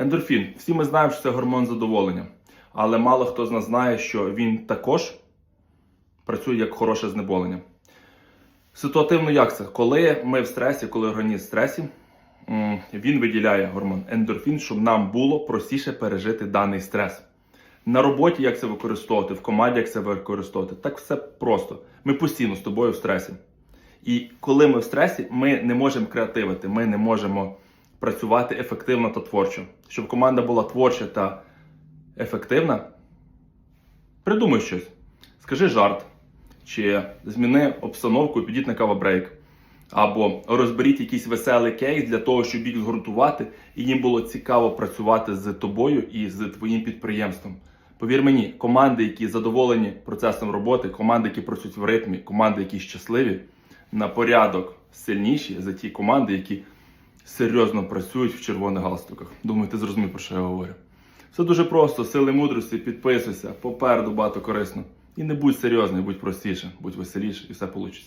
Ендорфін. Всі ми знаємо, що це гормон задоволення. Але мало хто з нас знає, що він також працює як хороше знеболення. Ситуативно як це? Коли ми в стресі, коли організм в стресі, він виділяє гормон ендорфін, щоб нам було простіше пережити даний стрес. На роботі як це використовувати, в команді як це використовувати. Так все просто. Ми постійно з тобою в стресі. І коли ми в стресі, ми не можемо креативити, ми не можемо працювати ефективно та творчо. Щоб команда була творча та ефективна, придумай щось. Скажи жарт, чи зміни обстановку і підіть на кавабрейк. Або розберіть якийсь веселий кейс для того, щоб їх згуртувати, і їм було цікаво працювати з тобою і з твоїм підприємством. Повір мені, команди, які задоволені процесом роботи, команди, які працюють в ритмі, команди, які щасливі, на порядок сильніші за ті команди, які серйозно працюють в червоних галстуках. Думаю, ти зрозумів, про що я говорю. Все дуже просто, сили мудрості, підписуйся, попереду багато корисно. І не будь серйозний, будь простіше, будь веселіше, і все вийде.